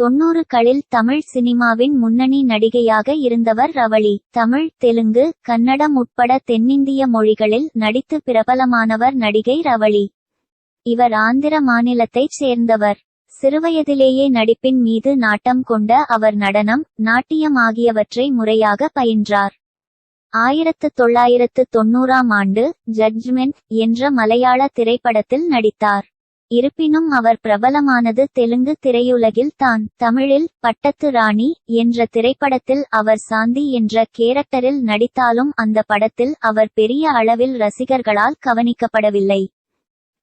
தொன்னூறுகளில் தமிழ் சினிமாவின் முன்னணி நடிகையாக இருந்தவர் ரவளி. தமிழ் தெலுங்கு கன்னடம் உட்பட தென்னிந்திய மொழிகளில் நடித்து பிரபலமானவர் நடிகை ரவளி. இவர் ஆந்திர மாநிலத்தைச் சேர்ந்தவர். சிறுவயதிலேயே நடிப்பின் மீது நாட்டம் கொண்ட அவர் நடனம் நாட்டியம் ஆகியவற்றை முறையாக பயின்றார். ஆயிரத்து தொள்ளாயிரத்து தொன்னூறாம் ஆண்டு ஜட்ஜ்மெண்ட் என்ற மலையாள திரைப்படத்தில் நடித்தார். இருப்பினும் அவர் பிரபலமானது தெலுங்கு திரையுலகில் தான். தமிழில் பட்டத்து ராணி என்ற திரைப்படத்தில் அவர் சாந்தி என்ற கேரக்டரில் நடித்தாலும் அந்த படத்தில் அவர் பெரிய அளவில் ரசிகர்களால் கவனிக்கப்படவில்லை.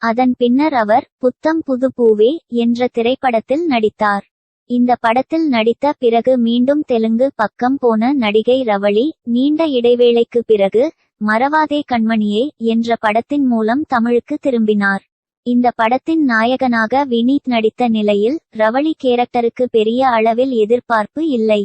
அதன் பின்னர் அவர் புத்தம் புது பூவே என்ற திரைப்படத்தில் நடித்தார். இந்த படத்தில் நடித்த பிறகு மீண்டும் தெலுங்கு பக்கம் போன நடிகை ரவளி நீண்ட இடைவேளைக்கு பிறகு மறவாதே கண்மணியே என்ற படத்தின் மூலம் தமிழுக்கு திரும்பினார். இந்த படத்தின் நாயகனாக வினீத் நடித்த நிலையில் ரவளி கேரக்டருக்கு பெரிய அளவில் எதிர்பார்ப்பு இல்லை.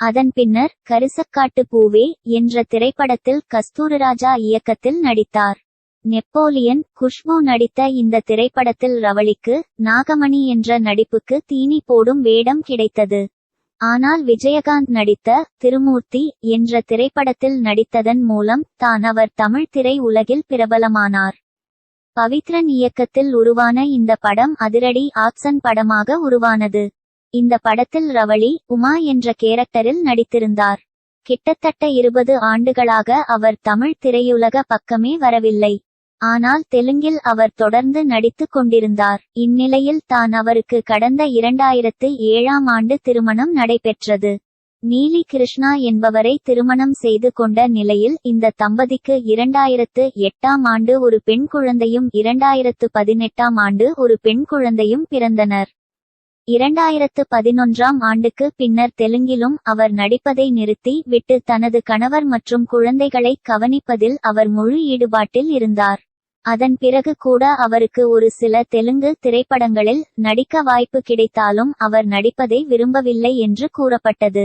அதன் பின்னர் கரிசக்காட்டு பூவே என்ற திரைப்படத்தில் கஸ்தூரிராஜா இயக்கத்தில் நடித்தார். நெப்போலியன் குஷ்பு நடித்த இந்த திரைப்படத்தில் ரவளிக்கு நாகமணி என்ற நடிப்புக்கு தீனி போடும் வேடம் கிடைத்தது. ஆனால் விஜயகாந்த் நடித்த திருமூர்த்தி என்ற திரைப்படத்தில் நடித்ததன் மூலம் தான் அவர் தமிழ் திரை உலகில் பிரபலமானார். பவித்ரன் இயக்கத்தில் உருவான இந்த படம் அதிரடி ஆக்சன் படமாக உருவானது. இந்த படத்தில் ரவளி உமா என்ற கேரக்டரில் நடித்திருந்தார். கிட்டத்தட்ட இருபது ஆண்டுகளாக அவர் தமிழ் திரையுலக பக்கமே வரவில்லை. ஆனால் தெலுங்கில் அவர் தொடர்ந்து நடித்துக் கொண்டிருந்தார். இந்நிலையில் தான் அவருக்கு கடந்த இரண்டாயிரத்து ஏழாம் ஆண்டு திருமணம் நடைபெற்றது. நீலி கிருஷ்ணா என்பவரை திருமணம் செய்து கொண்ட நிலையில் இந்த தம்பதிக்கு இரண்டாயிரத்து எட்டாம் ஆண்டு ஒரு பெண் குழந்தையும் இரண்டாயிரத்து பதினெட்டாம் ஆண்டு ஒரு பெண் குழந்தையும் பிறந்தனர். இரண்டாயிரத்து பதினொன்றாம் ஆண்டுக்கு பின்னர் தெலுங்கிலும் அவர் நடிப்பதை நிறுத்தி விட்டு தனது கணவர் மற்றும் குழந்தைகளை கவனிப்பதில் அவர் முழு ஈடுபாட்டில் இருந்தார். அதன் பிறகு கூட அவருக்கு ஒரு சில தெலுங்கு திரைப்படங்களில் நடிக்க வாய்ப்பு கிடைத்தாலும் அவர் நடிப்பதை விரும்பவில்லை என்று கூறப்பட்டது.